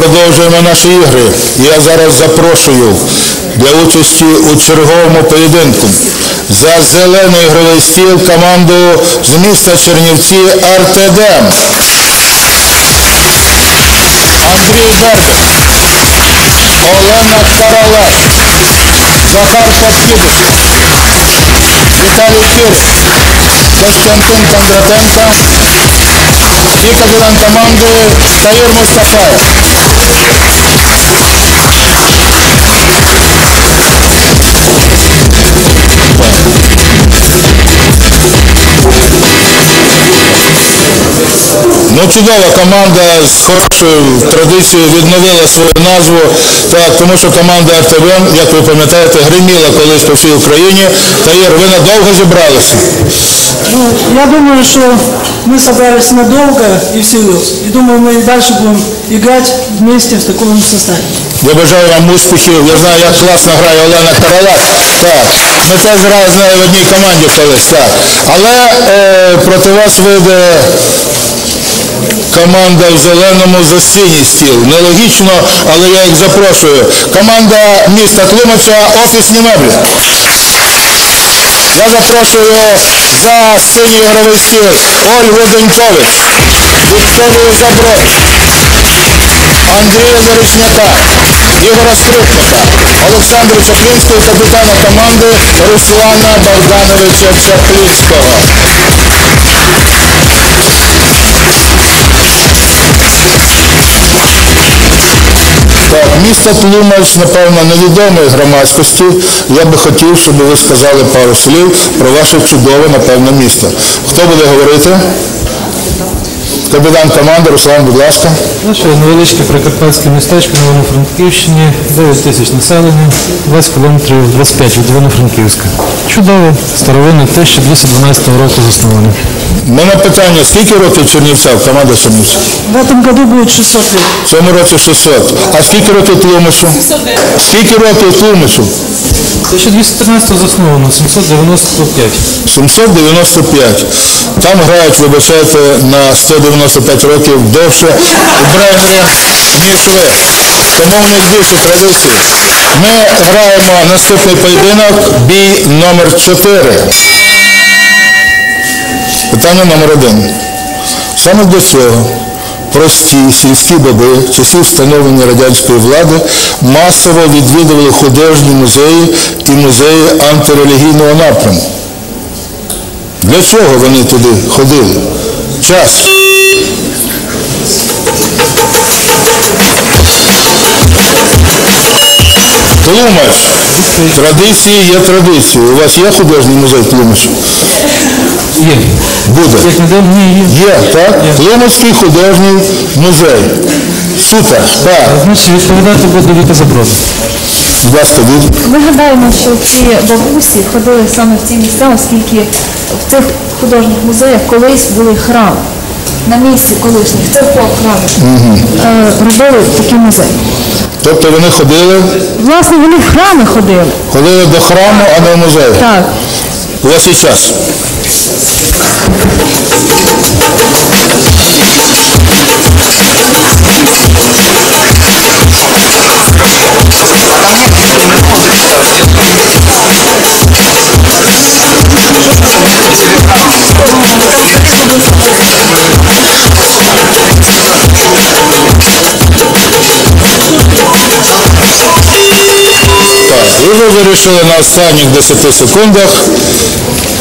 Продовжуємо наші ігри. Я зараз запрошую для участі у черговому поєдинку за зелений ігровий стіл команду з міста Чернівці Артедем. Андрій Бербик, Олена Каралеш, Захар Подкидиш, Віталій Кірш, Костянтин Кондратенко і капітан команди Таїр Мустафаєв. Well. Ну, чудова команда з хорошою традицією відновила свою назву. Так, тому що команда РТВ, як ви пам'ятаєте, гриміла колись по всій Україні. Таїр, ви надовго зібралися? Ну, я думаю, что мы собрались надолго и всерьез. И думаю, мы и дальше будем играть вместе в таком же составе. Я бажаю вам успіхів. Я знаю, як класно грає Олена Каралак. Так. Ми теж грали з в одній команді колись. Так. Але е, проти вас вийде команда в зеленому за синій стіл. Нелогічно, але я їх запрошую. Команда міста Тлумача офісні меблі. Я запрошую за синій ігровий стіл Ольгу Денькович, Вікторію Заброд, Андрія Зарічняка, Ігора Скрипника, Олександра Чаплінського, капітана команди Руслана Богдановича Чаплінського. Так, місто Тлумач, напевно, невідоме громадськості. Я би хотів, щоб ви сказали пару слів про ваше чудове, напевно, місто. Хто буде говорити? Капітан команди, Руслан, будь ласка. Наше невеличке прикарпатське містечко на Івано-Франківщині, 9 тисяч населення, 20 кілометрів 25 від Івано-Франківська. Чудово, старовинне 1212 року засноване. У мене питання, скільки років Чернівця, команда Чернівця? В этом году будет 600 лет. В цьому році 600. А скільки років Тлумачу? Скільки років Тлумачу? 1213 засновано, 795. 795. Там грають, вибачайте, на 195 років довше бренери, ніж ви. Тому в них більше традицій. Ми граємо наступний поєдинок, бій номер 4. Питання номер один. Саме для цього прості сільські баби часів встановлення радянської влади масово відвідували художні музеї і музеї антирелігійного напряму. Для чого вони туди ходили? Час. Тлумач. Традиції є традиції. У вас є художній музей Тлумач? Є. Буде. Як недавно ні, є. Є, так? Тлумацький художній музей. Супер. Так. Значить, відповідати буде Віка Заброд. Будь ласка. Ми гадаємо, що ці бабусі ходили саме в ці місця, оскільки в цих художніх музеях колись були храми. На місці колишніх церков храмів е, робили такі музеї. Тобто вони ходили, Власне, вони в храми ходили. ходили до храму, а не в музей. Так. У вас час. Так, ви вирішили на останніх 10 секундах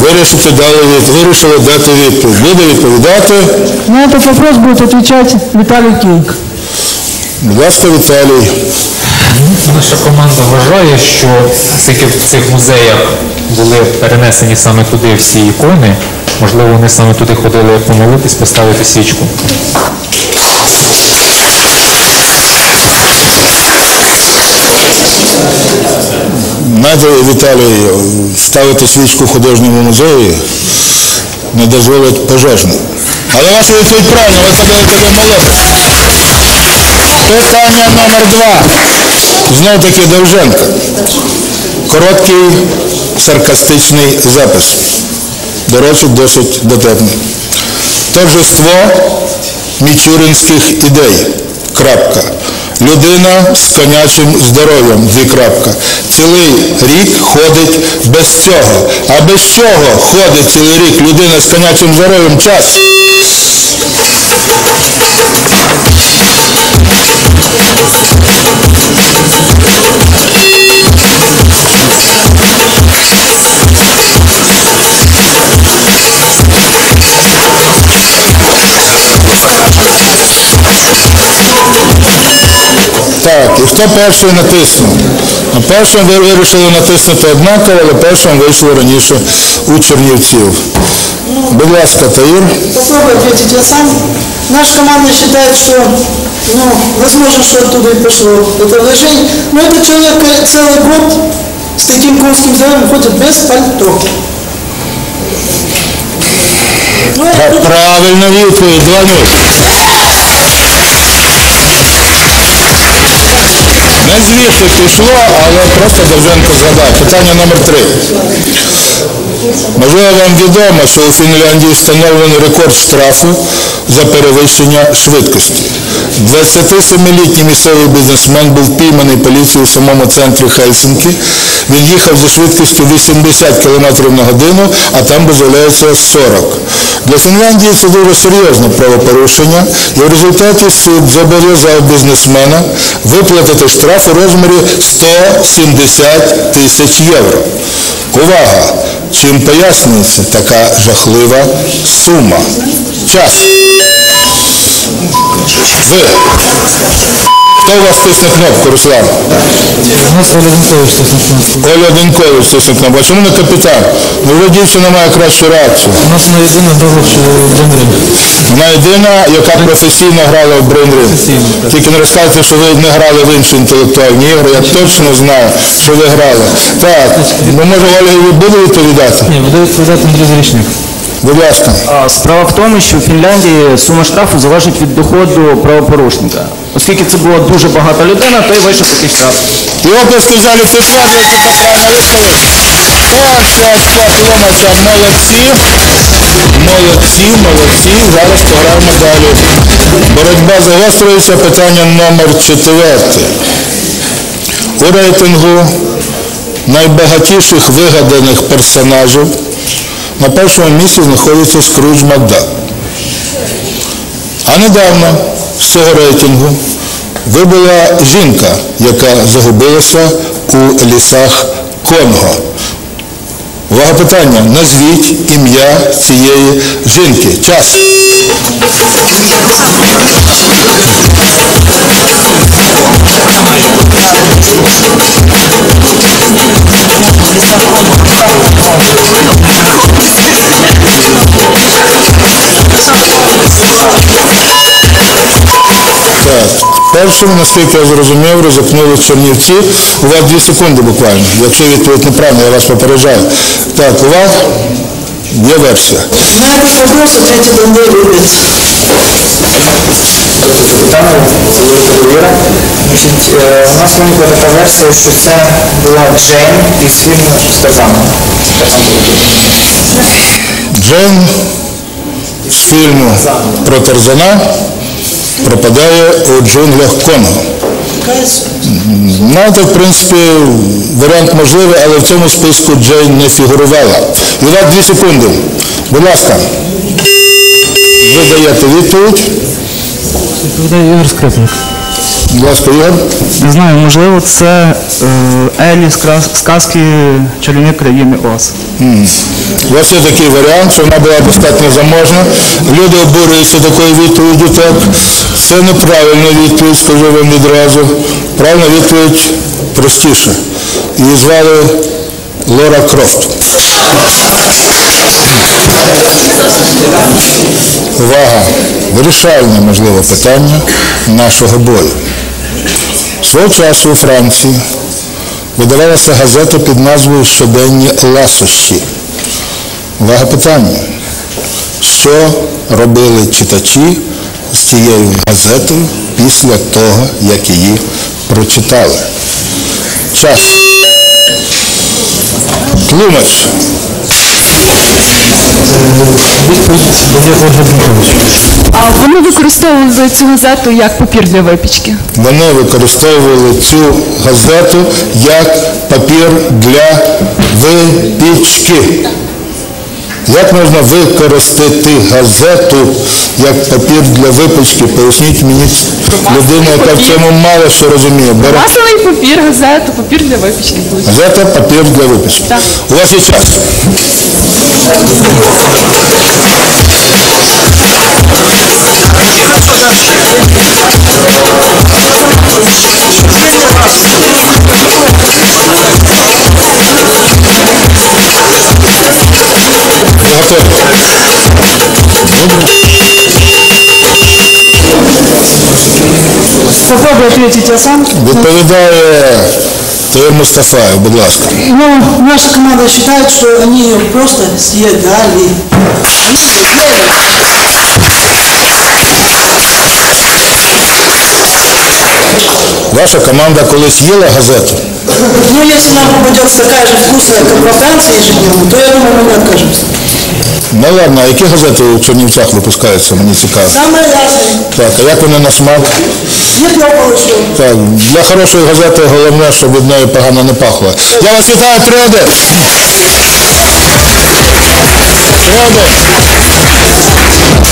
вирішити дали вирішили дати відповідь. Буде відповідати, На этот вопрос будет отвечать Виталий Кинг. будь ласка, Віталій. Наша команда вважає, що оскільки в цих музеях були перенесені саме туди всі ікони, можливо, вони саме туди ходили помолитись, поставити свічку. Знаєте, Віталій, ставити свічку в художньому музеї не дозволить пожежну. Але ваша відповідь правильно, ви ходили молитись. Питання номер два. Знов таки Довженко. Короткий саркастичний запис. До речі, досить дотепний. Торжество мічуринських ідей. Крапка. Людина з конячим здоров'ям. Дві крапка. Цілий рік ходить без цього. А без чого ходить цілий рік людина з конячим здоров'ям? Час. хто перший натиснув? На першому ви вирішили натиснути однаково, але першим вийшло раніше у Чернівців. Будь ласка, Таїр. Попробуй ответить я сам. Наша команда считает, что, ну, возможно, что оттуда и пошло это выражение. Но этот человек э, целый год с таким конским здоровьем ходит без пальто. Ну, Та это Правильна відповідь, 2-0. Не звідси пішло, але просто Довженко згадав. Питання номер три. Можливо, вам відомо, що у Фінляндії встановлений рекорд штрафу за перевищення швидкості. 27-літній місцевий бізнесмен був пійманий поліцією у самому центрі Хельсинки. Він їхав зі швидкістю 80 км на годину, а там дозволяється 40. Для Фінляндії це дуже серйозне правопорушення, і в результаті суд зобов'язав бізнесмена виплатити штраф у розмірі 170 тисяч євро. Увага! Чим пояснюється така жахлива сума? Час. Ви. Хто у вас тисне кнопку, Руслан? У нас Оля Денкович тисне кнопку. А чому не капітан? Можливо, дівчина має кращу реакцію. У нас вона єдина грала в Денрі. Вона єдина, яка професійно грала в брейнринг. Тільки не розказуйте, що ви не грали в інші інтелектуальні ігри. Я точно знаю, що ви грали. Так, ну може Ольга буде відповідати? Ні, буде відповідати Андрій Зарічник. Будь ласка. Справа в тому, що в Фінляндії сума штрафу залежить від доходу правопорушника. Оскільки це була дуже багата людина, то й вийшов такий штраф. І оплески в підтверджують, що це правильна відповідь. Перша сплатилася. Молодці. Молодці, молодці. Зараз пограємо далі. Боротьба загострюється. Питання номер четверте. У рейтингу найбагатіших вигаданих персонажів на першому місці знаходиться Скрудж Макдак. А недавно з цього рейтингу вибула жінка, яка загубилася у лісах Конго. Увага питання. Назвіть ім'я цієї жінки. Час. Так. Першим, наскільки я зрозумів, ризикнули Чернівці. У вас дві секунди буквально. Якщо відповідь неправильна, я вас попереджаю. Так, у вас є версія. на этот вопрос Рубец. Питання це. Значить, е, у нас виникла така версія, що це була Джейн із фільму Стефан. Джейн з фільму про Тарзана пропадає у джунглях Конго. Кайс. Знаєте, в принципі, варіант можливий, але в цьому списку Джейн не фігурувала. І дві секунди. Будь ласка. Ви даєте відповідь. Відповідає Ігор Скрипник. Будь ласка, Ігор. Не знаю, можливо, це е, Елі з крас- Чарівник країни Оз. У вас є такий варіант, що вона була достатньо заможна. Люди обурюються такою відповіддю, так. Це неправильна відповідь, скажу вам відразу. Правильна відповідь простіша. Її звали Лора Крофт. Увага! Вирішальне, можливо, питання нашого бою. Свого часу у Франції видавалася газета під назвою Щоденні ласощі. Увага питання. Що робили читачі з цією газетою після того, як її прочитали? Час. Тлумач. Відповідь дає Ольга Бункович. А вони використовували цю газету як папір для випічки. Вони використовували цю газету як папір для випічки. Як можна використати газету як папір для випічки? Поясніть мені людина, яка в цьому мало що розуміє. Бере Масовий папір, газету, папір для випічки. газета, папір для випічки. Так. У вас є час. Попробуй ответить я сам. Відповідає Тимур Мустафаєв, будь ласка. Ну, наша команда считает, что они ее просто съедали. Они съедали. Ваша команда колись їла газету? Ну, если нам попадется такая же вкусная, как во Франции ежедневно, то я думаю, мы не откажемся. Ну ладно, а які газети у Чернівцях випускаються, мені цікаво. Саме разное. Так, а як вони на смак? Не. Так, для хорошої газети головне, щоб від неї погано не пахло. Я вас вітаю, 3-1. 3-1.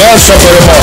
Перша перемога.